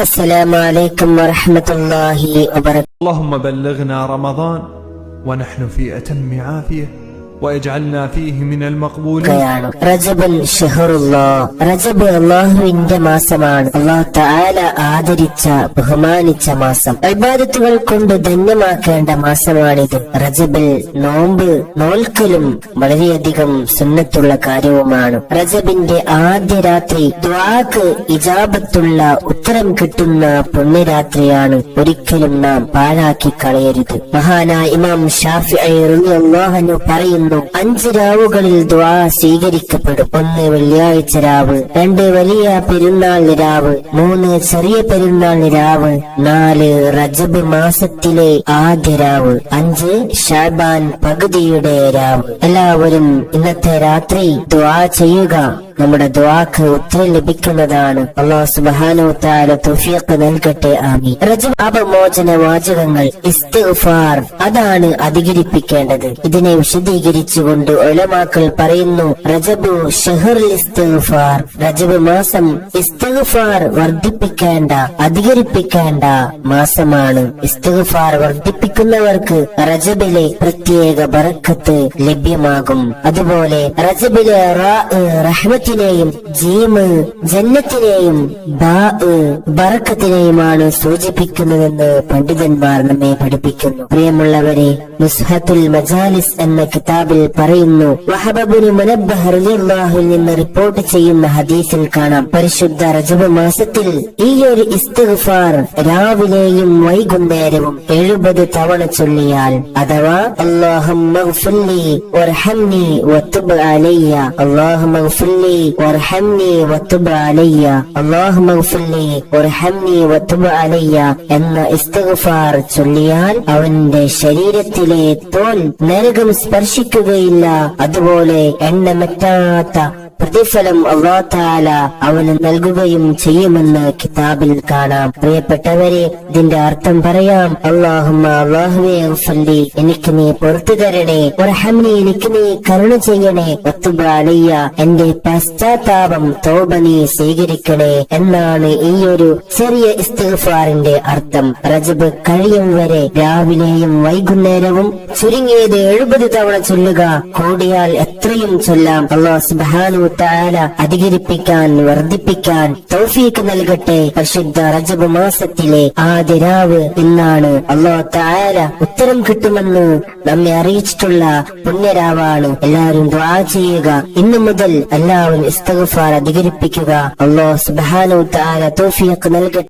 السلام عليكم ورحمة الله وبركاته. اللهم بلغنا رمضان ونحن في أتم عافية واجعلنا فيه من المقبولين യാണ് റജബുൽ ഷഹറുള്ള റജബ് അള്ളാഹുവിന്റെ മാസമാണ് അള്ളാഹു താല ആദരിച്ച ബഹുമാനിച്ച മാസം അൽബാദത്തുകൾ കൊണ്ട് ധന്യമാക്കേണ്ട മാസമാണിത് റജബിൽ നോമ്പ് നോൽക്കലും വളരെയധികം സുന്നത്തുള്ള കാര്യവുമാണ് റജബിന്റെ ആദ്യ രാത്രി ദ്വാക്ക് ഇജാബത്തുള്ള ഉത്തരം കിട്ടുന്ന പുണ്യരാത്രിയാണ് ഒരിക്കലും നാം പാഴാക്കി കളയരുത് മഹാനായ ഇമാം ഷാഫി അള്ളാഹനു പറയുന്നു അഞ്ച് രാവുകളിൽ ദ്വാ സ്വീകരിക്കപ്പെടും. ഒന്ന് വെള്ളിയാഴ്ച രാവ് രണ്ട് വലിയ പെരുന്നാൾ രാവ് മൂന്ന് ചെറിയ പെരുന്നാൾ രാവ് നാല് റജബ് മാസത്തിലെ ആദ്യ രാവ് അഞ്ച് ഷാബാൻ പകുതിയുടെ രാവ്. എല്ലാവരും ഇന്നത്തെ രാത്രി ദ്വാ ചെയ്യുക. നമ്മുടെ ദ്വാക്ക് ഉത്തരം ലഭിക്കുന്നതാണ്. അള്ളാഹു സുബാനോ താല തുഫിയക്ക് നൽകട്ടെ ആമി റജബ് അപമോചന വാചകങ്ങൾ അതാണ് അധികരിപ്പിക്കേണ്ടത്. ഇതിനെ വിശദീകരിച്ചുകൊണ്ട് ഒലമാക്കൾ പറയുന്നു റജബു റജബ് മാസം ഇസ്തിഗ്ഫാർ വർദ്ധിപ്പിക്കേണ്ട അധികരിപ്പിക്കേണ്ട മാസമാണ്. ഇസ്തിഗ്ഫാർ വർദ്ധിപ്പിക്കുന്നവർക്ക് റജബിലെ പ്രത്യേക ബറക്കത്ത് ലഭ്യമാകും. അതുപോലെ റജബിലെ റാ റഹ്മത്തിനെയും ജീമ് ജന്നത്തിനെയും ബാ ബറക്കത്തിനെയുമാണ് സൂചിപ്പിക്കുന്നതെന്ന് പണ്ഡിതന്മാർ നമ്മെ പഠിപ്പിക്കുന്നു. പ്രിയമുള്ളവരെ മുസ്ഹത്തുൽ മജാലിസ് എന്ന കിതാബിൽ പറയുന്നു വഹബബുന് മുനബ്ബഹ് റളിയല്ലാഹുവിൽ നിന്ന് റിപ്പോർട്ട് ചെയ്യുന്ന ഹദീസിൽ കാണാം. പരിശുദ്ധ റജബ് മാസത്തിൽ ഈ ഒരു ഇസ്തിഗ്ഫാർ രാവിലെയും വൈകുന്നേരവും എഴുപത് തവണ ചൊല്ലിയാൽ അഥവാ അള്ളാഹം വർഹംനി വർഹംനി വതുബ് അലയ്യ. അല്ലാഹുമ്മഗ്ഫിർലി വർഹംനി വതുബ് അലയ്യ എന്ന ഇസ്തിഗ്ഫാർ ചൊല്ലിയാൽ അവന്റെ ശരീരത്തിലെ തോൽ നരകം സ്പർശിക്കുകയില്ല. അതുപോലെ എണ്ണമറ്റാത്ത പ്രതിഫലം അള്ളാത്താല അവന് നൽകുകയും ചെയ്യുമെന്ന് കിതാബിൽ കാണാം. പ്രിയപ്പെട്ടവരെ ഇതിന്റെ അർത്ഥം പറയാം ഫല്ലി എനിക്ക് നീ പുറത്തു തരണേ ഒരഹമ്മി എനിക്ക് നീ കരുണ ചെയ്യണേ ഒത്തുബ അലിയ എന്റെ പശ്ചാത്താപം തോപ നീ സ്വീകരിക്കണേ എന്നാണ് ഈ ഒരു ചെറിയ ഇസ്തിഗ്ഫാറിന്റെ അർത്ഥം. റജബ് കഴിയും വരെ രാവിലെയും വൈകുന്നേരവും ചുരുങ്ങിയത് എഴുപത് തവണ ചൊല്ലുക കൂടിയാൽ എത്രയും ചൊല്ലാം. അള്ളാഹു സുബ്ഹാനഹു താല അധികരിപ്പിക്കാൻ വർദ്ധിപ്പിക്കാൻ തൗഫീക്ക് നൽകട്ടെ പരിശുദ്ധ റജബ് മാസത്തിലെ ആദ്യ രാവ് ഇന്നാണ് അള്ളാഹു താല ഉത്തരം കിട്ടുമെന്ന് നമ്മെ അറിയിച്ചിട്ടുള്ള പുണ്യരാവാണ്. എല്ലാവരും ദ്വാ ചെയ്യുക. ഇന്നു മുതൽ എല്ലാവരും ഇസ്തഗഫാർ അധികരിപ്പിക്കുക. അള്ളാഹു സുബ്ഹാനഹു താല തൗഫീക്ക് നൽകട്ടെ.